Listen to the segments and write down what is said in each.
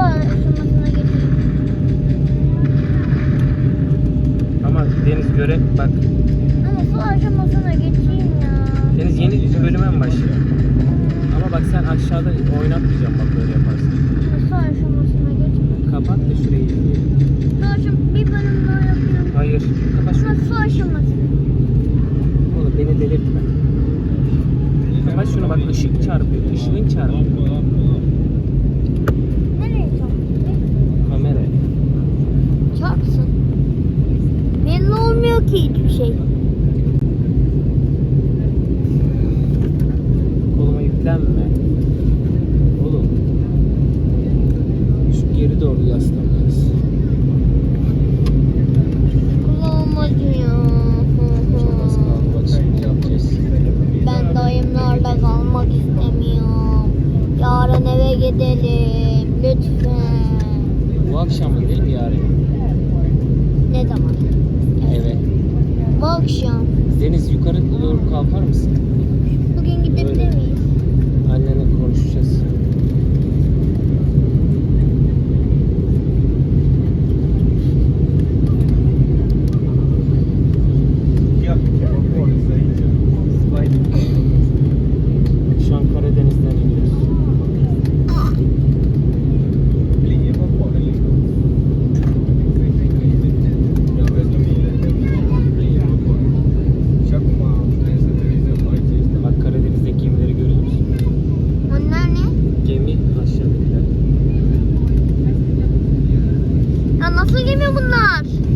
hava ısınmasına getirdim. Ama Deniz göre bak. Ama su aşamasına geçeyim ya. Deniz yeni bir bölüme mi başlıyor? Ama bak sen aşağıda oynatmayacaksın bak böyle yaparsın. Su aşamasına geçeyim. Kapat da şurayı. Su aşam bir bölüm daha yapıyorum. Hayır. Kapat şunu. Ama su aşaması. Oğlum beni delirtme. Kapat şunu bak ışık çarpıyor. Işığın çarpıyor. Bakar mısın? Belli olmuyor ki hiçbir şey. Koluma yüklenme. mi bunlar?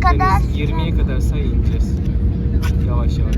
Kadar Deniz 20'ye kadar say ineceğiz. Yavaş yavaş.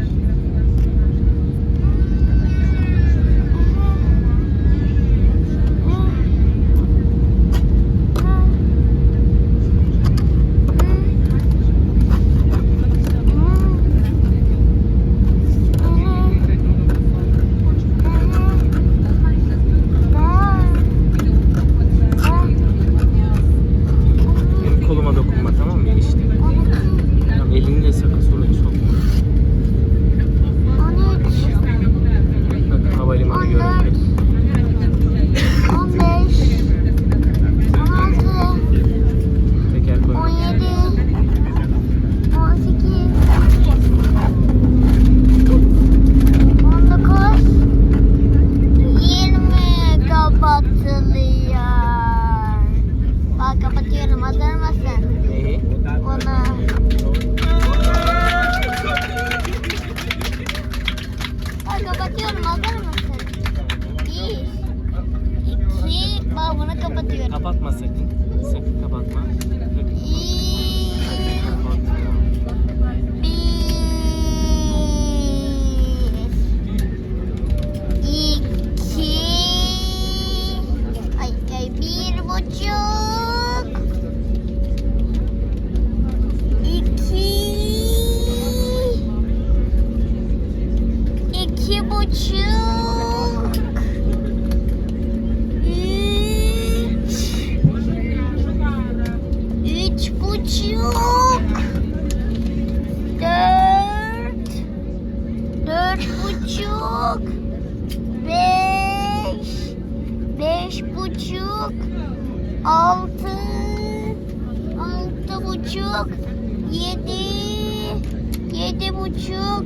Buçuk,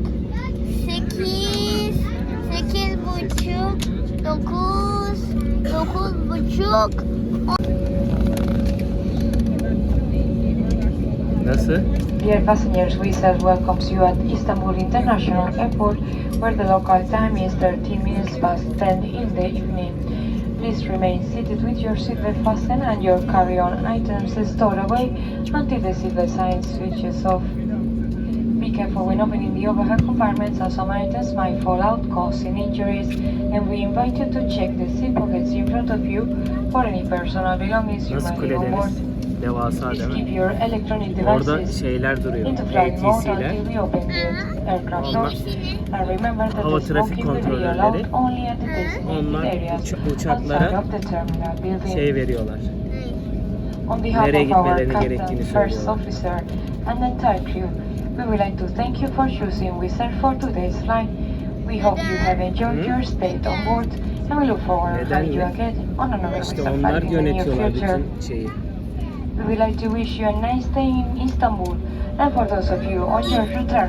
sekiz, sekiz buçuk, dokuz, dokuz buçuk, Nasıl? Dear passengers, Wizz welcomes you at Istanbul International Airport, where the local time is 13 minutes past 10 in the evening. Please remain seated with your seatbelt fastened and your carry-on items stored away until the seatbelt sign switches off. Careful when opening the overhead compartments as some items might fall out, causing injuries, and we invite you to check the seat pockets in front of you for any personal belongings you might leave on board. Devasa Please değil keep mi? your electronic Orada devices şeyler duruyor. into flight mode until we open the aircraft Onlar- doors. And remember that Hava the trafik smoking will be kontrolörleri. allowed only at the designated Onlar areas uç- outside uçaklara of the terminal building. şey veriyorlar. On behalf nereye of our captain, first söylüyorlar. officer, and entire crew, we would like to thank you for choosing Wizz Air for today's flight. We hope you have enjoyed Hı? your stay on board, and we look forward to having you again on another İşte Wizz Air flight in the near future. We would like to wish you a nice day in Istanbul, and for those of you on your return